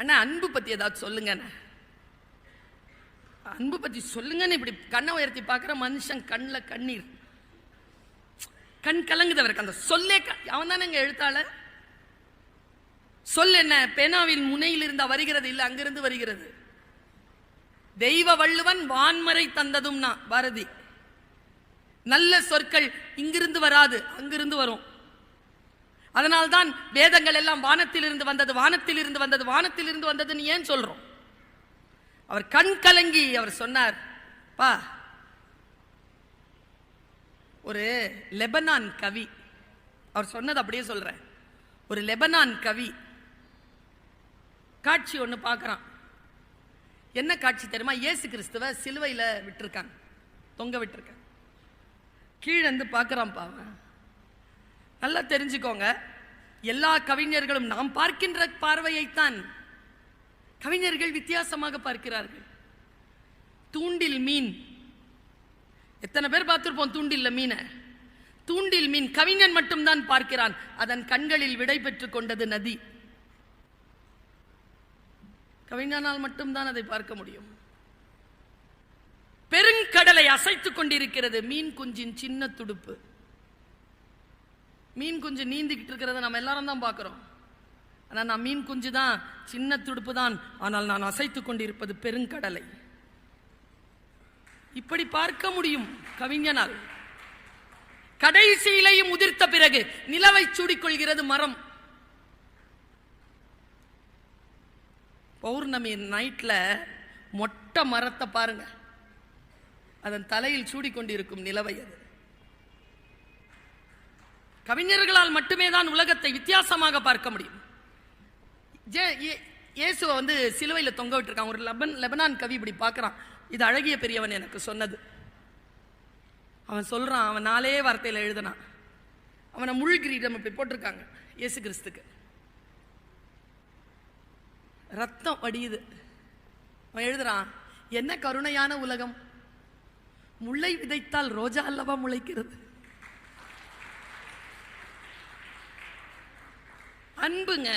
அண்ணா அன்பு பற்றி ஏதாவது சொல்லுங்கண்ணே அன்பு பற்றி சொல்லுங்கன்னு இப்படி கண்ணை உயர்த்தி பார்க்குற மனுஷன் கண்ணில் கண்ணீர். கண் கலங்குதவருக்கு அந்த சொல்லே அவன் தானே இங்க எழுத்தாளர் சொல் என்ன? பேனாவின் முனையில் இருந்தா வருகிறது இல்லை அங்கிருந்து வருகிறது. தெய்வ வள்ளுவன் வான்மறை தந்ததும்னா பாரதி. நல்ல சொற்கள் இங்கிருந்து வராது அங்கிருந்து வரும். அதனால்தான் வேதங்கள் எல்லாம் வானத்தில் இருந்து வந்தது வானத்தில் இருந்து வந்தது வானத்தில் இருந்து வந்ததுன்னு ஏன் சொல்றோம்? அவர் கண் கலங்கி அவர் சொன்னார் பா ஒரு லெபனான் கவி. அவர் சொன்னது அப்படியே சொல்றேன். ஒரு லெபனான் கவி காட்சி ஒன்று பார்க்கறான். என்ன காட்சி தெரியுமா? இயேசு கிறிஸ்துவ சிலுவையில் விட்டுருக்காங்க தொங்க விட்டுருக்காங்க கீழே இருந்து பார்க்குறான் பாவன் நல்லா தெரிஞ்சுக்கோங்க. எல்லா கவிஞர்களும் நாம் பார்க்கின்ற பார்வையைத்தான் கவிஞர்கள் வித்தியாசமாக பார்க்கிறார்கள். தூண்டில் மீன். எத்தனை பேர் பார்த்துருப்போம் தூண்டில்ல மீனை? தூண்டில் மீன் கவிஞன் மட்டும்தான் பார்க்கிறான். அதன் கண்களில் விடை பெற்றுக் கொண்டது நதி. கவிஞனால் மட்டும்தான் அதை பார்க்க முடியும். பெருங்கடலை அசைத்துக் கொண்டிருக்கிறது. மீன் குஞ்சின் சின்ன துடுப்பு. மீன் குஞ்சு நீந்திக்கிட்டு இருக்கிறத நம்ம எல்லாரும் தான் பார்க்கிறோம். ஆனால் நான் மீன் குஞ்சு தான் சின்ன துடுப்பு தான். ஆனால் நான் அசைத்துக் கொண்டிருப்பது பெருங்கடலை. இப்படி பார்க்க முடியும் கவிஞனால். கடைசியிலையும் உதிர்த்த பிறகு நிலவை சூடிக்கொள்கிறது மரம். பௌர்ணமி நைட்ல மொட்டை மரத்தை பாருங்க. அதன் தலையில் சூடிக்கொண்டிருக்கும் நிலவை அது. கவிஞர்களால் மட்டுமே தான் உலகத்தை வித்தியாசமாக பார்க்க முடியும். ஜே- இயேசுவை வந்து சிலுவையில் தொங்க விட்டுருக்கான். ஒரு லெபன் லெபனான் கவி இப்படி பார்க்குறான். இது அழகிய பெரியவன் எனக்கு சொன்னது. அவன் சொல்கிறான் அவன் நாலே வார்த்தையில் எழுதினான். அவனை முள் கிரீடம் இப்படி போட்டிருக்காங்க இயேசு கிறிஸ்துக்கு. ரத்தம் வடியுது. அவன் எழுதுறான் என்ன கருணையான உலகம். முல்லை விதைத்தால் ரோஜா அல்லவா முளைக்கிறது? அன்புங்க.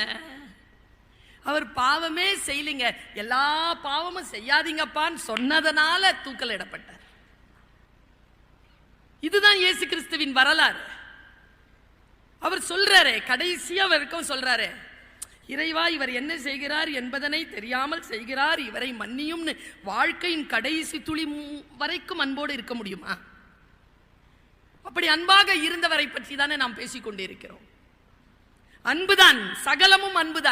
அவர் பாவமே செய்யலிங்க. எல்லா பாவமும் செய்யாதீங்கப்பான்னு சொன்னதனால தூக்கலிடப்பட்டார் இதுதான் இயேசு கிறிஸ்துவின் வரலாறு. அவர் சொல்றாரே கடைசியா வரைக்கும் சொல்றாரே இறைவா இவர் என்ன செய்கிறார் என்பதனை தெரியாமல் செய்கிறார் இவரை மன்னியும்னு வாழ்க்கையின் கடைசி துளி வரைக்கும் அன்போடு இருக்க முடியுமா? அப்படி அன்பாக இருந்தவரை பற்றி தானே நாம் பேசிக்கொண்டிருக்கிறோம். அன்புதான் சகலமும் அன்புதான்.